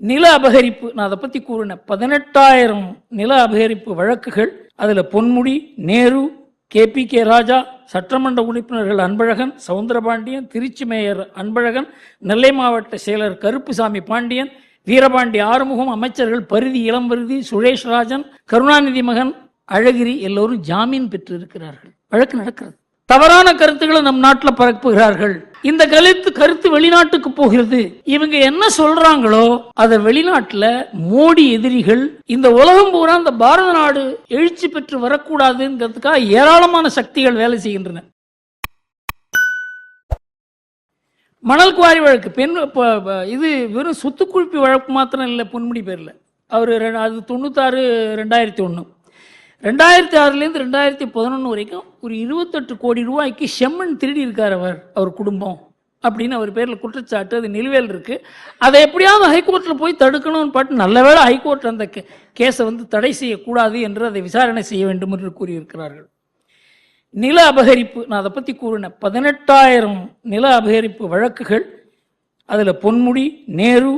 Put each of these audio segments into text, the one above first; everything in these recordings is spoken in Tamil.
நில அபகரிப்பு நான் அதை பற்றி கூறினேன். பதினெட்டாயிரம் நில அபகரிப்பு வழக்குகள் அதில் Ponmudi Nehru K P K Raja சட்டமன்ற உறுப்பினர்கள் அன்பழகன் சவுந்தரபாண்டியன் திருச்சி மேயர் அன்பழகன் நெல்லை மாவட்ட செயலர் கருப்புசாமி பாண்டியன் வீரபாண்டி ஆறுமுகம் அமைச்சர்கள் பருதி இளம்பருதி சுரேஷ் ராஜன் கருணாநிதி மகன் அழகிரி எல்லோரும் ஜாமீன் பெற்றிருக்கிறார்கள். வழக்கு நடக்கிறது. தவறான கருத்துக்களை நம் நாட்டில் பரப்புகிறார்கள். இந்த கருத்து கருத்து வெளிநாட்டுக்கு போகிறது. இவங்க என்ன சொல்றாங்களோ அதை வெளிநாட்டுல மோடி எதிரிகள் இந்த உலகம் பூரா இந்த பாரத நாடு எழுச்சி பெற்று வரக்கூடாதுங்கிறதுக்காக ஏராளமான சக்திகள் வேலை செய்கின்றன. மணல் குவாரி வழக்கு பெண் இது வெறும் சொத்து வழக்கு மாத்திரம் இல்லை பொன்முடி பேரில். அவர் அது தொண்ணூத்தாறு ரெண்டாயிரத்தி ஒன்று ரெண்டாயிரத்தி ஆறுலேருந்து ரெண்டாயிரத்தி பதினொன்று வரைக்கும் ஒரு இருபத்தெட்டு கோடி ரூபாய்க்கு செம்மண் திருடி இருக்கார் அவர் அவர் குடும்பம் அப்படின்னு அவர் பேரில் குற்றச்சாட்டு அது நிலுவையில் இருக்குது அதை எப்படியாவது ஹைகோர்ட்டில் போய் தடுக்கணும்னு பாட்டு நல்ல வேளை ஹைகோர்ட் அந்த கேஸை வந்து தடை செய்யக்கூடாது என்று அதை விசாரணை செய்ய வேண்டும் என்று கூறியிருக்கிறார்கள். நில அபகரிப்பு நான் அதை பற்றி கூறினேன். பதினெட்டாயிரம் நில அபகரிப்பு வழக்குகள் அதில் Ponmudi Nehru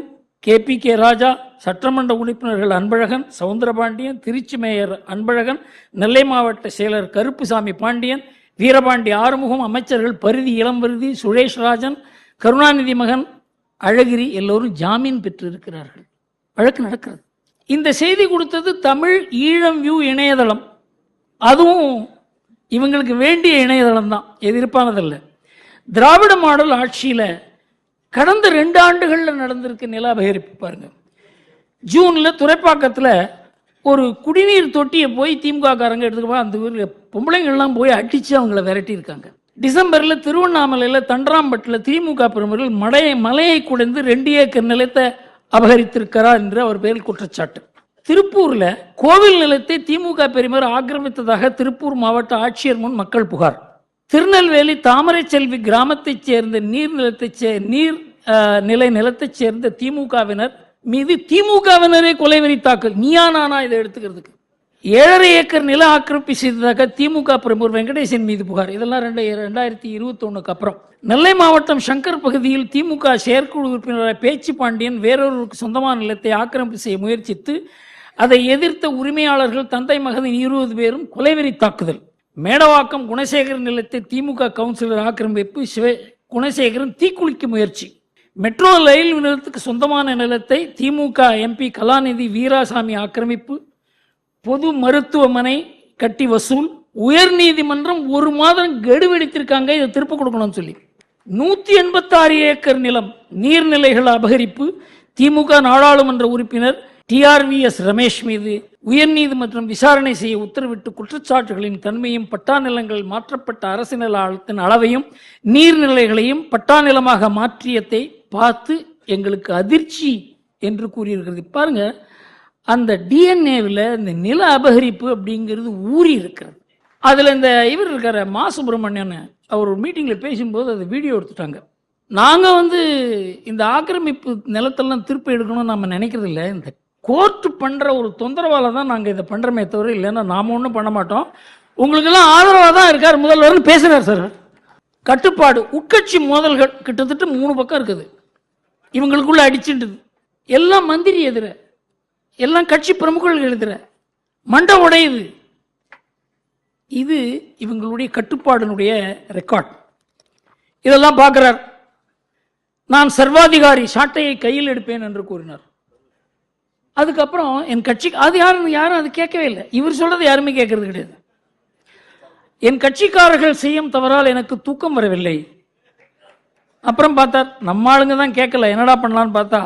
K P K Raja சட்டமன்ற உறுப்பினர்கள் அன்பழகன் சவுந்தரபாண்டியன் திருச்சி மேயர் அன்பழகன் நெல்லை மாவட்ட செயலர் கருப்புசாமி பாண்டியன் வீரபாண்டி ஆறுமுகம் அமைச்சர்கள் பருதி இளம்பருதி சுரேஷ் ராஜன் கருணாநிதி மகன் அழகிரி எல்லோரும் ஜாமீன் பெற்றிருக்கிறார்கள். வழக்கு நடக்கிறது. இந்த செய்தி கொடுத்தது தமிழ் ஈழம் வியூ இணையதளம். அதுவும் இவங்களுக்கு வேண்டிய இணையதளம் தான். எதிர்ப்பானதல்ல. திராவிட மாடல் ஆட்சியில் கடந்த ரெண்டு ஆண்டுகளில் நடந்திருக்கு நில அபகரிப்பு பாருங்க. ஜூனில் துறைப்பாக்கத்தில் ஒரு குடிநீர் தொட்டியை போய் திமுக காரங்க போய் அந்த ஊரில் பொம்பளைங்கள்லாம் போய் அடித்து அவங்கள விரட்டியிருக்காங்க. டிசம்பரில் திருவண்ணாமலையில் தண்டராம்பட்டில் திமுக பிரமுகர்கள் மலையை மலையை குடைந்து ரெண்டு ஏக்கர் நிலத்தை அபகரித்திருக்கிறார் என்று அவர் பேரில் குற்றச்சாட்டு. திருப்பூரில் கோவில் நிலத்தை திமுக பெருமர் ஆக்கிரமித்ததாக திருப்பூர் மாவட்ட ஆட்சியர் முன் மக்கள் புகார். திருநெல்வேலி தாமரை செல்வி கிராமத்தைச் சேர்ந்த நீர் நிலத்தைச் சே நீர் நிலை நிலத்தைச் சேர்ந்த திமுகவினர் மீது திமுகவினரே கொலைவெறி தாக்கல் நீயா நானா இதை எடுத்துக்கிறதுக்கு. ஏழரை ஏக்கர் நில ஆக்கிரமிப்பு செய்ததாக திமுக பிரமுகர் வெங்கடேசன் மீது புகார். இதெல்லாம் ரெண்டு ரெண்டாயிரத்தி இருபத்தொன்னுக்கு அப்புறம். நெல்லை மாவட்டம் சங்கர் பகுதியில் திமுக செயற்குழு உறுப்பினர் பேச்சு பாண்டியன் வேறொருவருக்கு சொந்தமான நிலத்தை ஆக்கிரமிப்பு செய்ய முயற்சித்து அதை எதிர்த்த உரிமையாளர்கள் தந்தை மகன் இருபது பேரும் கொலைவெறி தாக்குதல் மேடவாக்கம் குணசேகரன் நிலத்தை திமுக கவுன்சிலர் ஆக்கிரமிப்பு சிவ குணசேகரன் தீக்குளிக்க முயற்சி. மெட்ரோ ரயில் நிலத்துக்கு சொந்தமான நிலத்தை திமுக எம்பி கலாநிதி வீராசாமி ஆக்கிரமிப்பு. பொது மருத்துவமனை கட்டி வசூல். உயர்நீதிமன்றம் ஒரு மாதம் கெடு வெடித்திருக்காங்க இதை திருப்ப கொடுக்கணும்னு சொல்லி. நூற்றி எண்பத்தாறு ஏக்கர் நிலம் நீர்நிலைகள் அபகரிப்பு. திமுக நாடாளுமன்ற உறுப்பினர் டிஆர்விஎஸ் ரமேஷ் மீது உயர்நீதிமன்றம் விசாரணை செய்ய உத்தரவிட்டு குற்றச்சாட்டுகளின் தன்மையும் பட்டா நிலங்கள் மாற்றப்பட்ட அரசு நில ஆழத்தின் அளவையும் நீர்நிலைகளையும் பட்டா நிலமாக மாற்றியதை பார்த்து எங்களுக்கு அதிர்ச்சி என்று கூறியிருக்கிறது. பாருங்க அந்த டிஎன்ஏவில் இந்த நில அபகரிப்பு அப்படிங்கிறது ஊறி இருக்கிறது. அதில் இந்த இவர் இருக்கிற மா சுப்பிரமணியன். அவர் ஒரு மீட்டிங்கில் பேசும்போது அதை வீடியோ எடுத்துட்டாங்க. நாங்கள் வந்து இந்த ஆக்கிரமிப்பு நிலத்தெல்லாம் திருப்பி எடுக்கணும்னு நம்ம நினைக்கிறதில்ல. இந்த கோர்ட்டு பண்ணுற ஒரு தொந்தரவால் தான் நாங்கள் இதை பண்ணுறோமே தவிர இல்லைன்னா நாம் ஒன்றும் பண்ண மாட்டோம். உங்களுக்கெல்லாம் ஆதரவாக தான் இருக்கார் முதல்வர்னு பேசுகிறார் சார். கட்டுப்பாடு உட்கட்சி மோதல்கள் கிட்டத்தட்ட மூணு பக்கம் இருக்குது. இவங்களுக்குள்ள அடிச்சுட்டுது. எல்லாம் மந்திரி எதிர எல்லாம் கட்சி பிரமுகர்கள் எழுதுற மண்டை உடையுது. இது இவங்களுடைய கட்டுப்பாடினுடைய ரெக்கார்ட் இதெல்லாம் பார்க்குறார். நான் சர்வாதிகாரி சாட்டையை கையில் எடுப்பேன் என்று கூறினார். அதுக்கப்புறம் என் கட்சி அது யாரும் யாரும் அது கேட்கவே இல்லை. இவர் சொல்றது யாருமே கேட்கறது கிடையாது. என் கட்சிக்காரர்கள் செய்யும் தவறால் எனக்கு தூக்கம் வரவில்லை. அப்புறம் பார்த்தார் நம்ம ஆளுங்க தான் கேட்கல என்னடா பண்ணலான்னு பார்த்தா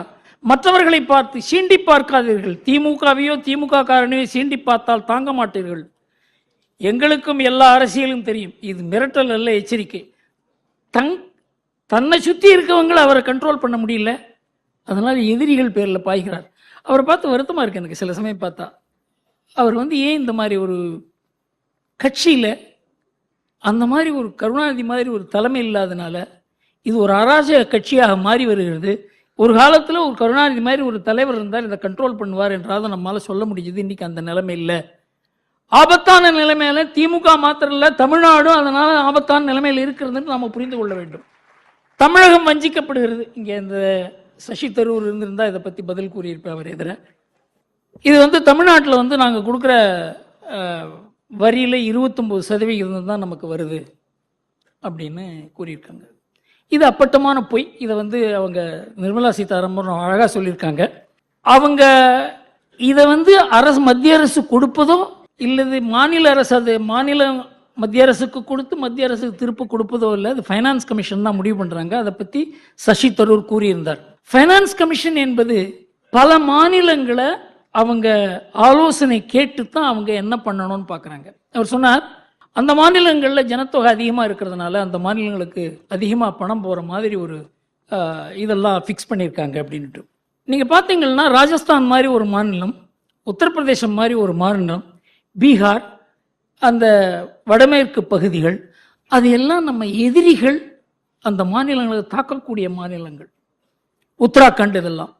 மற்றவர்களை பார்த்து சீண்டி பார்க்காதீர்கள். திமுகவையோ திமுக காரனையோ சீண்டி பார்த்தால் தாங்க மாட்டீர்கள். எங்களுக்கும் எல்லா அரசியலும் தெரியும். இது மிரட்டல் அல்ல எச்சரிக்கை. தங் தன்னை சுற்றி இருக்கவங்களை அவரை கண்ட்ரோல் பண்ண முடியல. அதனால் எதிரிகள் பேரில் பாய்கிறார். அவரை பார்த்து வருத்தமாக இருக்குது எனக்கு சில சமயம் பார்த்தா. அவர் வந்து ஏன் இந்த மாதிரி ஒரு கட்சியில் அந்த மாதிரி ஒரு கருணாநிதி மாதிரி ஒரு தலைமை இல்லாதனால இது ஒரு அராஜக கட்சியாக மாறி வருகிறது. ஒரு காலத்தில் ஒரு கருணாநிதி மாதிரி ஒரு தலைவர் இருந்தால் இதை கண்ட்ரோல் பண்ணுவார் என்றாவது நம்மளால் சொல்ல முடிஞ்சது இன்னைக்கு அந்த நிலைமை இல்லை. ஆபத்தான நிலைமையில திமுக மாத்திரம் இல்லை தமிழ்நாடும் அதனால் ஆபத்தான நிலைமையில் இருக்கிறதுன்னு நாம் புரிந்து கொள்ள வேண்டும். தமிழகம் வஞ்சிக்கப்படுகிறது. இங்கே இந்த சசி தரூர் இருந்திருந்தால் இதை பற்றி பதில் கூறியிருப்பேன் அவர் எதிர. இது வந்து தமிழ்நாட்டில் வந்து நாங்கள் கொடுக்குற வரியில் இருபத்தொம்போது சதவிகிதம் தான் நமக்கு வருது அப்படின்னு கூறியிருக்காங்க. இது அப்பட்டமான பொய். இதை வந்து அவங்க நிர்மலா சீதாராமன் அழகாக சொல்லியிருக்காங்க. அவங்க இதை வந்து அரசு மத்திய அரசு கொடுப்பதோ இல்லது மாநில அரசு அது மாநில மத்திய அரசுக்கு கொடுத்து மத்திய அரசுக்கு திருப்ப கொடுப்பதோ இல்லை அது ஃபைனான்ஸ் கமிஷன் தான் முடிவு பண்ணுறாங்க அதை பற்றி சசி தரூர் கூறியிருந்தார். ஃபைனான்ஸ் கமிஷன் என்பது பல மாநிலங்களை அவங்க ஆலோசனை கேட்டு தான் அவங்க என்ன பண்ணணும்னு பார்க்குறாங்க அவர் சொன்னார் அந்த மாநிலங்களில் ஜனத்தொகை அதிகமாக இருக்கிறதுனால அந்த மாநிலங்களுக்கு அதிகமாக பணம் போகிற மாதிரி ஒரு இதெல்லாம் ஃபிக்ஸ் பண்ணியிருக்காங்க அப்படின்ட்டு நீங்கள் பார்த்தீங்கன்னா ராஜஸ்தான் மாதிரி ஒரு மாநிலம் உத்தரப்பிரதேசம் மாதிரி ஒரு மாநிலம் பீகார் அந்த வடமேற்கு பகுதிகள் அது எல்லாம் நம்ம எதிரிகள் அந்த மாநிலங்களை தாக்கக்கூடிய மாநிலங்கள். உத்தராகண்ட் இதெல்லாம்.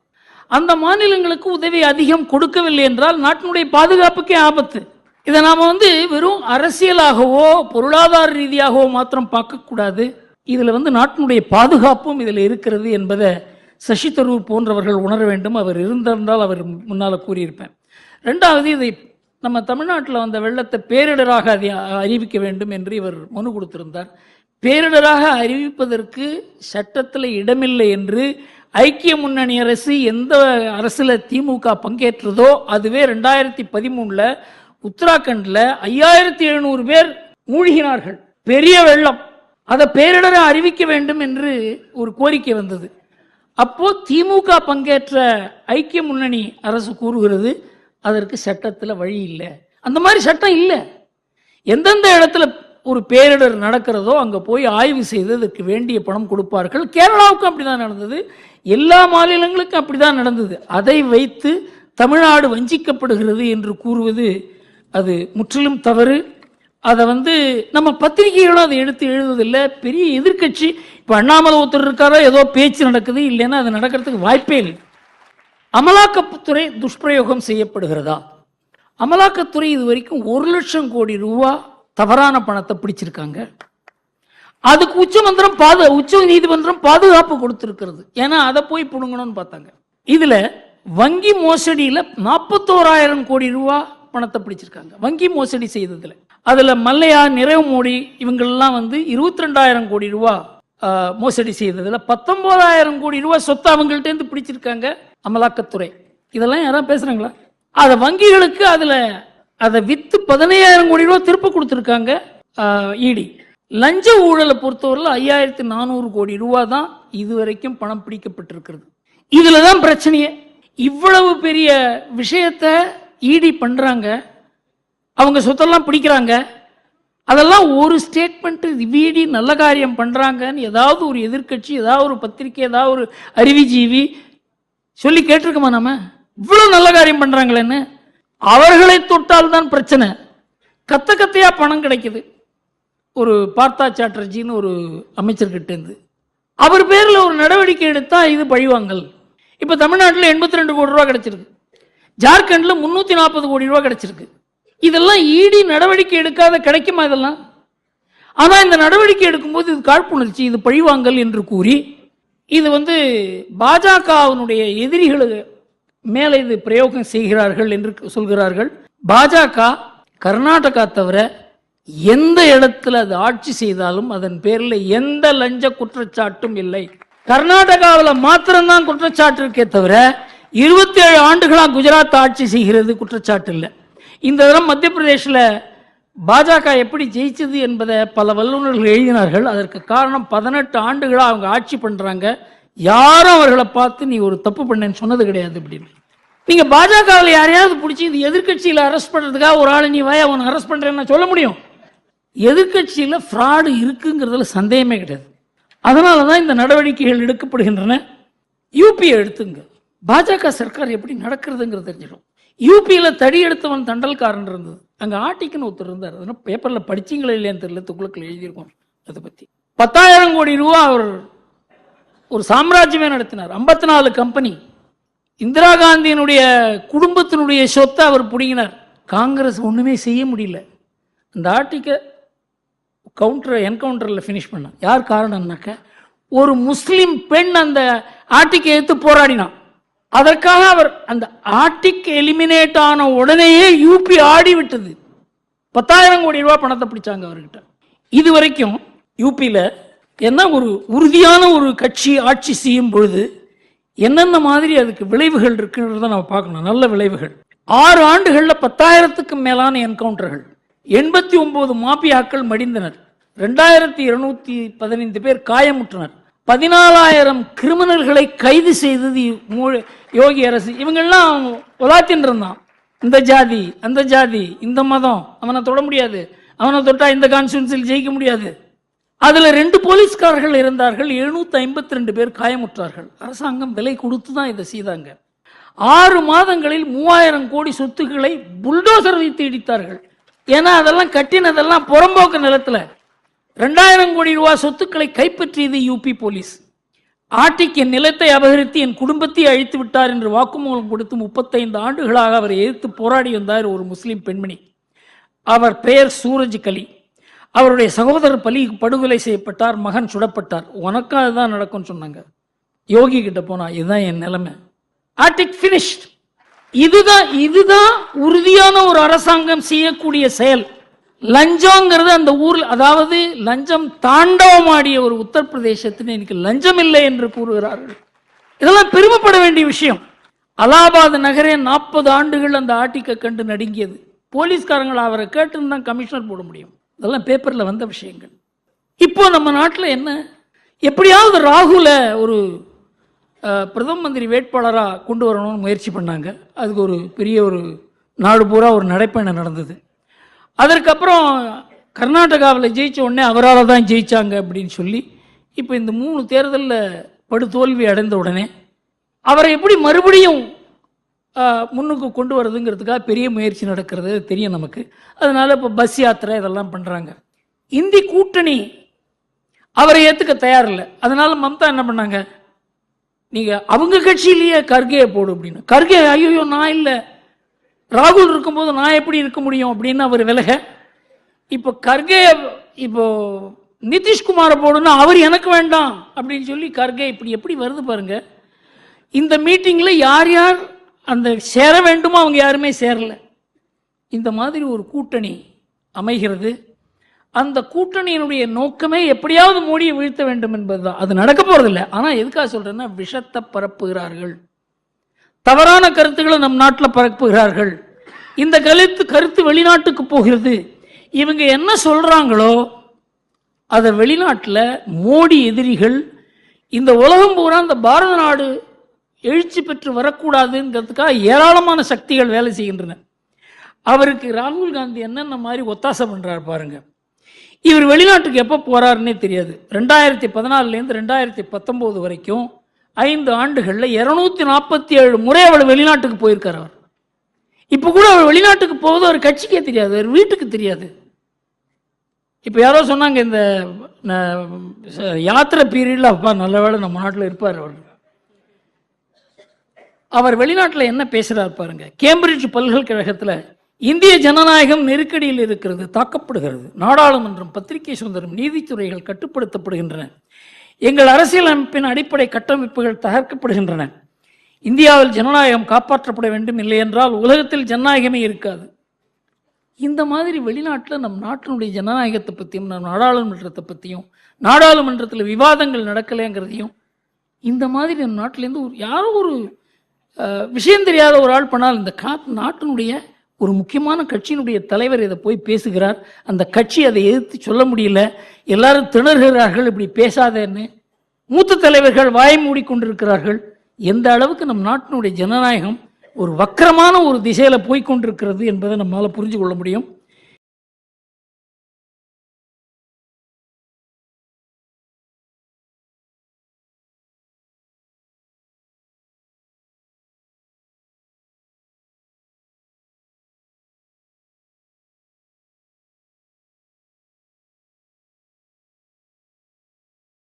அந்த மாநிலங்களுக்கு உதவி அதிகம் கொடுக்கவில்லை என்றால் நாட்டினுடைய பாதுகாப்புக்கே ஆபத்து. இதை நாம் வந்து வெறும் அரசியலாகவோ பொருளாதார ரீதியாகவோ மாத்திரம் பார்க்கக்கூடாது. இதில் வந்து நாட்டினுடைய பாதுகாப்பும் இதில் இருக்கிறது என்பதை சசி தரூர் போன்றவர்கள் உணர வேண்டும். அவர் இருந்திருந்தால் அவர் முன்னால் கூறியிருப்பேன். ரெண்டாவது இதை நம்ம தமிழ்நாட்டில் வந்த வெள்ளத்தை பேரிடராக அதை அறிவிக்க வேண்டும் என்று இவர் மனு கொடுத்திருந்தார். பேரிடராக அறிவிப்பதற்கு சட்டத்தில் இடமில்லை என்று ஐக்கிய முன்னணி அரசு எந்த அரசில் திமுக பங்கேற்றதோ அதுவே ரெண்டாயிரத்தி பதிமூணில் உத்தராகண்டில் ஐயாயிரத்தி எழுநூறு பேர் மூழ்கினார்கள். பெரிய வெள்ளம். அதை பேரிடரை அறிவிக்க வேண்டும் என்று ஒரு கோரிக்கை வந்தது. அப்போ திமுக பங்கேற்ற ஐக்கிய முன்னணி அரசு கூறுகிறது அதற்கு சட்டத்தில் வழி இல்லை. அந்த மாதிரி சட்டம் இல்லை. எந்தெந்த இடத்துல ஒரு பேரிடர் நடக்கிறதோ அங்கே போய் ஆய்வு செய்து அதற்கு வேண்டிய பணம் கொடுப்பார்கள். கேரளாவுக்கும் அப்படிதான் நடந்தது. எல்லா மாநிலங்களுக்கும் அப்படி தான் நடந்தது. அதை வைத்து தமிழ்நாடு வஞ்சிக்கப்படுகிறது என்று கூறுவது அது முற்றிலும் தவறு. அதை வந்து நம்ம பத்திரிகைகளும் அதை எடுத்து எழுதுவதில்லை. பெரிய எதிர்க்கட்சி இப்போ அண்ணாமலை ஒருத்தர் இருக்காரோ ஏதோ பேச்சு நடக்குது இல்லைன்னா அது நடக்கிறதுக்கு வாய்ப்பே இல்லை. அமலாக்கத்துறை துஷ்பிரயோகம் செய்யப்படுகிறதா? அமலாக்கத்துறை இது வரைக்கும் ஒரு லட்சம் கோடி ரூபா தவறான பணத்தை பிடிச்சிருக்காங்க. அதுக்கு உச்சமந்திரம் பாது உச்ச நீதிமன்றம் பாதுகாப்பு கொடுத்துருக்கிறது. ஏன்னா அதை போய் பிடுங்கணும்னு பார்த்தாங்க. இதுல வங்கி மோசடியில நாற்பத்தோராயிரம் கோடி ரூபா பணத்தை பிடிச்சிருக்காங்க. வங்கி மோசடி செய்ததுல. அதுல மல்லையா நிறைவு மோடி இவங்கெல்லாம் வந்து இருபத்தி ரெண்டாயிரம் கோடி ரூபா மோசடி செய்ததுல பத்தொன்பதாயிரம் கோடி ரூபா சொத்து அவங்கள்ட்ட இருந்து பிடிச்சிருக்காங்க அமலாக்கத்துறை. இதெல்லாம் யாராவது பேசுறாங்களா? அதை வங்கிகளுக்கு அதுல அதை வித்து பதினையாயிரம் கோடி ரூபா திருப்ப கொடுத்துருக்காங்க இடி. லஞ்ச ஊழலை பொறுத்தவரையில் ஐயாயிரத்தி நானூறு கோடி ரூபா தான் இதுவரைக்கும் பணம் பிடிக்கப்பட்டிருக்கிறது. இதில் தான் பிரச்சனையே. இவ்வளவு பெரிய விஷயத்த இடி பண்ணுறாங்க அவங்க சொத்தெல்லாம் பிடிக்கிறாங்க. அதெல்லாம் ஒரு ஸ்டேட்மெண்ட் வீடி நல்ல காரியம் பண்ணுறாங்கன்னு ஏதாவது ஒரு எதிர்க்கட்சி ஏதாவது ஒரு பத்திரிக்கை ஏதாவது ஒரு அறிவிஜீவி சொல்லி கேட்டிருக்கோமா நம்ம இவ்வளோ நல்ல காரியம் பண்ணுறாங்களேன்னு அவர்களை தொட்டால் தான் பிரச்சனை. கத்த கத்தையா பணம் கிடைக்குது. ஒரு பார்த்தா சாட்டர்ஜின்னு ஒரு அமைச்சர்கிட்ட இருந்து. அவர் பேரில் ஒரு நடவடிக்கை எடுத்தால் இது பழிவாங்கல். இப்போ தமிழ்நாட்டில் எண்பத்தி ரெண்டு கோடி ரூபா கிடைச்சிருக்கு. ஜார்க்கண்டில் முந்நூற்றி நாற்பது கோடி ரூபா கிடைச்சிருக்கு. இதெல்லாம் ஈடி நடவடிக்கை எடுக்காத கிடைக்குமா இதெல்லாம்? ஆனால் இந்த நடவடிக்கை எடுக்கும்போது இது காழ்ப்புணர்ச்சி இது பழிவாங்கல் என்று கூறி இது வந்து பாஜகவினுடைய எதிரிகளுக்கு மேலே இது பிரயோகம் செய்கிறார்கள் என்று சொல்கிறார்கள். பாஜக கர்நாடகா தவிர எந்த இடத்துல அது ஆட்சி செய்தாலும் அதன் பேரில் எந்த லஞ்ச குற்றச்சாட்டும் இல்லை. கர்நாடகாவில் மாத்திரம்தான் குற்றச்சாட்டு இருக்கே தவிர இருபத்தி ஏழு ஆண்டுகளாக குஜராத் ஆட்சி செய்கிறது குற்றச்சாட்டு இல்லை. இந்த தரம் மத்திய பிரதேசில் பாஜக எப்படி ஜெயிச்சது என்பதை பல வல்லுநர்கள் எழுதினார்கள். அதற்கு காரணம் பதினெட்டு ஆண்டுகளாக அவங்க ஆட்சி பண்ணுறாங்க யாரும் அவர்களை பார்த்து நீ ஒரு தப்பு பண்ணேன்னு சொன்னது கிடையாது அப்படின்னு. நீங்க பாஜகவில் யாரையாவது பிடிச்சி இது எதிர்க்கட்சியில் அரெஸ்ட் பண்றதுக்காக ஒரு ஆள் நீ வாய அவனை அரெஸ்ட் பண்றேன்னு சொல்ல முடியும். எதிர்க்கட்சியில் ஃப்ராடு இருக்குங்கிறதுல சந்தேகமே கிடையாது. அதனால தான் இந்த நடவடிக்கைகள் எடுக்கப்படுகின்றன. யூபியை எடுத்துங்க. பாஜக சர்க்கார் எப்படி நடக்கிறதுங்கிறது தெரிஞ்சிடும். யூபியில் தடி எடுத்தவன் தண்டல்காரன் இருந்தது. அங்கே ஆட்டிக்குன்னு ஒருத்தர் இருந்தார். அதனால் பேப்பரில் படிச்சிங்களே இல்லையான்னு தெரியல. துக்குளுக்கில் எழுதியிருக்கோம். அதை பற்றி பத்தாயிரம் கோடி ரூபா அவர் ஒரு சாம்ராஜ்யமே நடத்தினார். ஐம்பத்தி நாலு கம்பெனி இந்திரா காந்தியினுடைய குடும்பத்தினுடைய சொத்தை அவர் பிடிங்கினார். காங்கிரஸ் ஒன்றுமே செய்ய முடியல. அந்த ஆர்டிக்கை கவுண்டரை என்கவுண்டரில் ஃபினிஷ் பண்ணான். யார் காரணம்னாக்க ஒரு முஸ்லீம் பெண் அந்த ஆட்டிக்கு எடுத்து போராடினான் அதற்காக அவர் அந்த ஆட்டிக் எலிமினேட் ஆன உடனேயே யூபி ஆடி விட்டது பத்தாயிரம் கோடி ரூபா பணத்தை பிடிச்சாங்க அவர்கிட்ட. இது வரைக்கும் யூபியில் என்ன ஒரு உறுதியான ஒரு கட்சி ஆட்சி செய்யும் பொழுது என்னென்ன மாதிரி அதுக்கு விளைவுகள் இருக்குன்றத நம்ம பார்க்கணும். நல்ல விளைவுகள். ஆறு ஆண்டுகளில் பத்தாயிரத்துக்கும் மேலான என்கவுண்டர்கள். எண்பத்தி ஒன்பது மாபியாக்கள் மடிந்தனர். ரெண்டாயிரத்தி இருநூத்தி பதினைந்து பேர் காயமுற்றனர். பதினாலாயிரம் கிரிமினல்களை கைது செய்தது மூ- யோகி அரசு. இவங்கெல்லாம் உலாத்தின் இருந்தான். இந்த ஜாதி அந்த ஜாதி இந்த மதம். அவனை தொட முடியாது. அவனை தொட்டா இந்த கான்ஸ்டியூன்சில் ஜெயிக்க முடியாது. அதில் ரெண்டு போலீஸ்காரர்கள் இருந்தார்கள். எழுநூத்தி ஐம்பத்தி ரெண்டு பேர் காயமுற்றார்கள். அரசாங்கம் விலை கொடுத்து தான் இதை செய்தாங்க. ஆறு மாதங்களில் மூவாயிரம் கோடி சொத்துக்களை புல்டோசர் வைத்து இடித்தார்கள் ஏன்னா அதெல்லாம் கட்டினதெல்லாம் புறம்போக்கு நிலத்தில். ரெண்டாயிரம் கோடி ரூபாய் சொத்துக்களை கைப்பற்றியது யூபி போலீஸ். ஆட்டிக்கு என் நிலத்தை அபகரித்து என் குடும்பத்தை அழித்து விட்டார் என்று வாக்குமூலம் கொடுத்து முப்பத்தைந்து ஆண்டுகளாக அவர் எதிர்த்து போராடி வந்தார் ஒரு முஸ்லீம் பெண்மணி. அவர் பெயர் சூரஜ் கலி. அவருடைய சகோதரர் பலி படுகொலை செய்யப்பட்டார் மகன் சுடப்பட்டார். உனக்கும் அதுதான் நடக்கும்னு சொன்னாங்க. யோகி கிட்ட போனா இதுதான் என் நிலைமை. ஆர்டிக் finished. இதுதான் இதுதான் உறுதியான ஒரு அரசாங்கம் செய்யக்கூடிய செயல். லஞ்சங்கிறது அந்த ஊரில் அதாவது லஞ்சம் தாண்டவமாடிய ஒரு உத்தரப்பிரதேசத்தில் எனக்கு லஞ்சம் இல்லை என்று கூறுகிறார்கள். இதெல்லாம் பெருமைப்பட வேண்டிய விஷயம். அலாபாத் நகரே நாற்பது ஆண்டுகள் அந்த ஆட்டிக்கை கண்டு நடுங்கியது. போலீஸ்காரங்களை அவரை கேட்டுன்னு தான் கமிஷனர் போட முடியும். அதெல்லாம் பேப்பரில் வந்த விஷயங்கள். இப்போ நம்ம நாட்டில் என்ன? எப்படியாவது ராகுல ஒரு பிரதம மந்திரி வேட்பாளராக கொண்டு வரணும்னு முயற்சி பண்ணாங்க. அதுக்கு ஒரு பெரிய ஒரு நாடு பூரா ஒரு நடைப்பயணம் நடந்தது. அதற்கப்புறம் கர்நாடகாவில் ஜெயித்த உடனே அவரால் தான் ஜெயித்தாங்க அப்படின்னு சொல்லி இப்போ இந்த மூணு தேர்தலில் படுதோல்வி அடைந்த உடனே அவரை எப்படி மறுபடியும் முன்னுக்கு கொண்டு வரதுங்கிறதுக்காக பெரிய முயற்சி நடக்கிறது தெரியும் நமக்கு. அதனால் இப்போ பஸ் யாத்திரை இதெல்லாம் பண்ணுறாங்க இந்தி கூட்டணி அவரை ஏற்றுக்க தயாரில்லை அதனால் மம்தா என்ன பண்ணாங்க? நீங்கள் அவங்க கட்சியிலேயே கர்கையை போடு அப்படின்னு. கர்கே ஐயோ நான் இல்லை. ராகுல் இருக்கும்போது நான் எப்படி இருக்க முடியும் அப்படின்னு அவர் விலக. இப்போ கர்கே இப்போ நிதிஷ்குமாரை போடுன்னா அவர் எனக்கு வேண்டாம் அப்படின்னு சொல்லி கர்கே இப்படி எப்படி வருது பாருங்க. இந்த மீட்டிங்கில் யார் யார் அந்த சேர வேண்டுமோ அவங்க யாருமே சேரல. இந்த மாதிரி ஒரு கூட்டணி அமைகிறது. அந்த கூட்டணியினுடைய நோக்கமே எப்படியாவது மோடியை வீழ்த்த வேண்டும் என்பதுதான். அது நடக்க போறதில்லை. ஆனால் எதுக்காக சொல்றேன்னா விஷத்தை பரப்புகிறார்கள். தவறான கருத்துக்களை நம் நாட்டில் பரப்புகிறார்கள். இந்த கருத்து கருத்து வெளிநாட்டுக்கு போகிறது. இவங்க என்ன சொல்றாங்களோ அதை வெளிநாட்டில் மோடி எதிரிகள் இந்த உலகம் பூரா இந்த பாரத நாடு எழுச்சி பெற்று வரக்கூடாதுங்கிறதுக்காக ஏராளமான சக்திகள் வேலை செய்கின்றன. அவருக்கு ராகுல் காந்தி என்னென்ன மாதிரி ஒத்தாசை பண்ணுறாரு பாருங்க. இவர் வெளிநாட்டுக்கு எப்போ போகிறாருன்னே தெரியாது. ரெண்டாயிரத்தி பதினாலுலேருந்து ரெண்டாயிரத்தி பத்தொம்போது வரைக்கும் ஐந்து ஆண்டுகளில் இரநூத்தி நாற்பத்தி ஏழு முறை அவள் வெளிநாட்டுக்கு போயிருக்கார் அவர். இப்போ கூட அவர் வெளிநாட்டுக்கு போவது அவர் கட்சிக்கே தெரியாது அவர் வீட்டுக்கு தெரியாது. இப்போ யாரோ சொன்னாங்க இந்த யாத்திரை பீரியடில் அப்பா நல்ல வேளை நம்ம நாட்டில் இருப்பார் அவர். அவர் வெளிநாட்டில் என்ன பேசுகிறார் பாருங்க. கேம்பிரிட்ஜ் பல்கலைக்கழகத்தில் இந்திய ஜனநாயகம் நெருக்கடியில் இருக்கிறது தாக்கப்படுகிறது. நாடாளுமன்றம் பத்திரிகை சுதந்திரம் நீதித்துறைகள் கட்டுப்படுத்தப்படுகின்றன. எங்கள் அரசியலமைப்பின் அடிப்படை கட்டமைப்புகள் தகர்க்கப்படுகின்றன. இந்தியாவில் ஜனநாயகம் காப்பாற்றப்பட வேண்டும் இல்லை என்றால் உலகத்தில் ஜனநாயகமே இருக்காது. இந்த மாதிரி வெளிநாட்டில் நம் நாட்டினுடைய ஜனநாயகத்தை பற்றியும் நம் நாடாளுமன்றத்தை பற்றியும் நாடாளுமன்றத்தில் விவாதங்கள் நடக்கலைங்கிறதையும் இந்த மாதிரி நம் நாட்டிலேருந்து ஒரு யாரோ ஒரு விஷயம் தெரியாத ஒரு ஆள் பண்ணால் இந்த கா நாட்டினுடைய ஒரு முக்கியமான கட்சியினுடைய தலைவர் இதை போய் பேசுகிறார். அந்த கட்சி அதை எதிர்த்து சொல்ல முடியல. எல்லாரும் திணறுகிறார்கள் இப்படி பேசாதேன்னு. மூத்த தலைவர்கள் வாய் மூடிக்கொண்டிருக்கிறார்கள் எந்த அளவுக்கு நம் நாட்டினுடைய ஜனநாயகம் ஒரு வக்கரமான ஒரு திசையில போய் கொண்டிருக்கிறது என்பதை நம்மால புரிஞ்சு கொள்ள முடியும்.